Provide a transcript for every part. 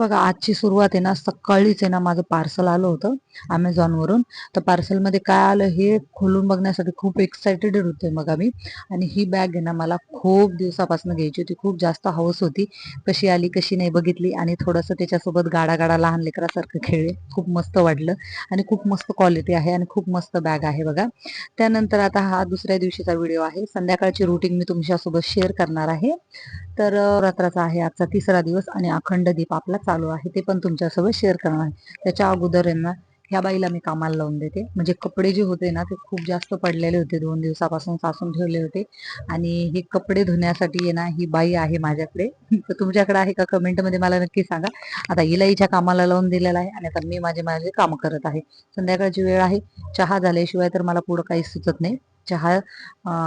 बघा आजची सुरुवात आहे ना सकाळीच आहे ना माझं पार्सल आलं होतं अमेझॉनवरून तर पार्सलमध्ये काय आलं हे खोलून बघण्यासाठी खूप एक्सायटेड होते मग आम्ही आणि ही बॅग आहे ना मला खूप दिवसापासून घ्यायची होती. खूप जास्त हौस होती. कशी आली कशी नाही बघितली आणि थोडंसं त्याच्यासोबत गाडा गाडा लहान लेकरासारखं खेळले खूप मस्त वाटलं. आणि खूप मस्त क्वालिटी आहे आणि खूप मस्त बॅग आहे बघा. त्यानंतर आता हा दुसऱ्या दिवशीचा व्हिडिओ आहे. संध्याकाळची रुटीन मी तुमच्यासोबत शेअर करणार आहे. तर रात्राचा आहे आजचा तिसरा दिवस आणि अखंड दीप आपला चालू आहे. ते पण तुमच्यासोबत शेअर करणार आहे. त्याच्या अगोदर यांना ह्या बाईला मी कामाला लावून देते. म्हणजे कपडे जे होते ना ते खूप जास्त पडलेले होते. दोन दिवसापासून साचून ठेवले होते. आणि हे कपडे धुण्यासाठी आहे ना ही बाई आहे माझ्याकडे. तर तुमच्याकडे आहे का? कमेंटमध्ये मला नक्की सांगा. आता हिला हिच्या कामाला लावून दिलेला आहे आणि आता मी माझे माझे काम करत आहे. संध्याकाळची वेळ आहे. चहा झाल्याशिवाय तर मला पुढं काही सुचत नाही. चहा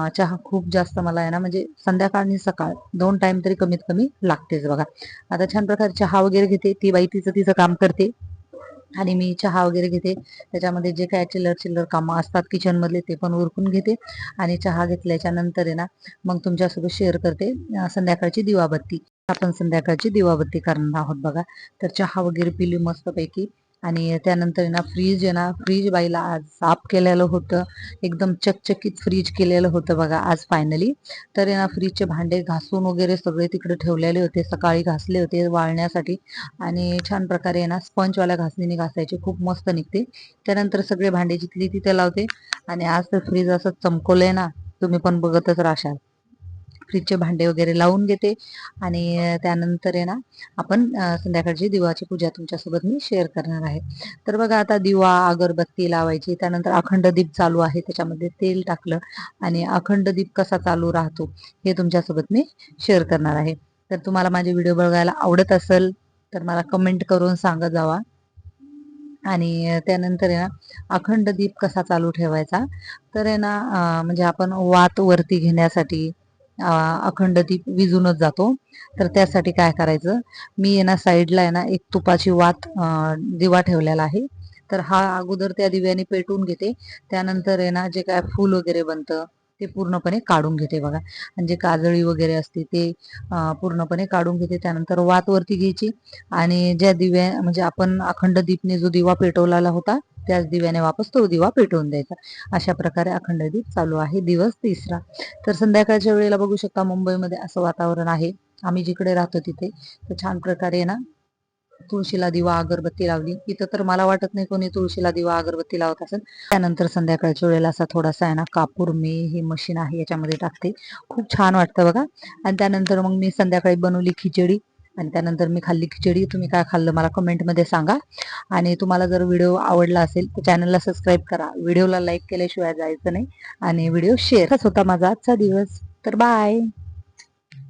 चहा खूप जास्त मला आहे ना म्हणजे संध्याकाळ आणि सकाळ दोन टाइम तरी कमीत कमी लागतेच बघा. आता छान प्रकारे चहा वगैरे घेते ती बाई तिचं तिचं काम करते. आणि मी चहा वगैरे घेते. त्याच्यामध्ये जे काय चिल्लर चिल्लर कामं असतात किचनमधले ते पण उरकून घेते. आणि चहा घेतल्याच्या नंतर आहे ना मग तुमच्यासोबत शेअर करते संध्याकाळची दिवाबत्ती. आपण संध्याकाळची दिवाबत्ती करणार आहोत बघा. तर चहा वगैरे पिली मस्तपैकी. आणि त्यानंतर आहे ना फ्रीज आहे ना फ्रीज बाईला आज साफ केलेलं होतं. एकदम चकचकीत फ्रीज केलेलं होतं बघा आज फायनली तर आहे ना फ्रीजचे भांडे घासून वगैरे सगळे तिकडे ठेवलेले होते. सकाळी घासले होते वाळण्यासाठी. आणि छान प्रकारे आहे ना स्पंजवाल्या घासणीने घासायचे. खूप मस्त निघते. त्यानंतर सगळे भांडे जिथली तिथे लावते. आणि आज तर फ्रीज असं चमकवलंय ना तुम्ही पण बघतच राहशाल. फ्रीजचे भांडे वगैरे लावून घेते. आणि त्यानंतर आहे ना आपण संध्याकाळची दिवाची पूजा तुमच्यासोबत मी शेअर करणार आहे. तर बघा आता दिवा अगरबत्ती लावायची त्यानंतर अखंड दीप चालू आहे त्याच्यामध्ये तेल टाकलं आणि अखंड दीप कसा चालू राहतो हे तुमच्यासोबत मी शेअर करणार आहे. तर तुम्हाला माझे व्हिडिओ बघायला आवडत असेल तर मला कमेंट करून सांगत जावा. आणि त्यानंतर आहे ना अखंड दीप कसा चालू ठेवायचा? तर आहे ना म्हणजे आपण वात वरती घेण्यासाठी अखंड दीप विजूनच जातो. तर त्यासाठी काय करायचं? मी ना साईडला आहे ना एक तुपाची वात दिवा ठेवलेला आहे. तर हा अगोदर त्या दिव्याने पेटून घेते. त्यानंतर आहे ना जे काय फूल वगैरे बनतं ते पूर्णपणे काढून घेते बघा. आणि जे काजळी वगैरे असते ते पूर्णपणे काढून घेते. त्यानंतर वात वरती घ्यायची. आणि ज्या दिव्या म्हणजे आपण अखंड दीपने जो दिवा पेटवलेला होता त्याच दिव्याने वापस तो दिवा पेटवून द्यायचा. अशा प्रकारे अखंड दीप चालू आहे. दिवस तिसरा. तर संध्याकाळच्या वेळेला बघू शकता मुंबईमध्ये असं वातावरण आहे. आम्ही जिकडे राहतो तिथे. तर छान प्रकारे ना तुळशीला दिवा अगरबत्ती लावली. इथं तर मला वाटत नाही कोणी तुळशीला दिवा अगरबत्ती लावत असेल. त्यानंतर संध्याकाळच्या वेळेला असा थोडासा आहे ना कापूर मी ही मशीन आहे याच्यामध्ये टाकते. खूप छान वाटतं बघा. आणि त्यानंतर मग मी संध्याकाळी बनवली खिचडी. आणि त्यानंतर मी खाल्ली खिचडी. तुम्ही काय खाल्लं मला कमेंटमध्ये सांगा. आणि तुम्हाला जर व्हिडिओ आवडला असेल तर चॅनलला सबस्क्राईब करा. व्हिडिओला लाईक केल्याशिवाय जायचं नाही. आणि व्हिडिओ शेअर होता माझा आजचा दिवस. तर बाय.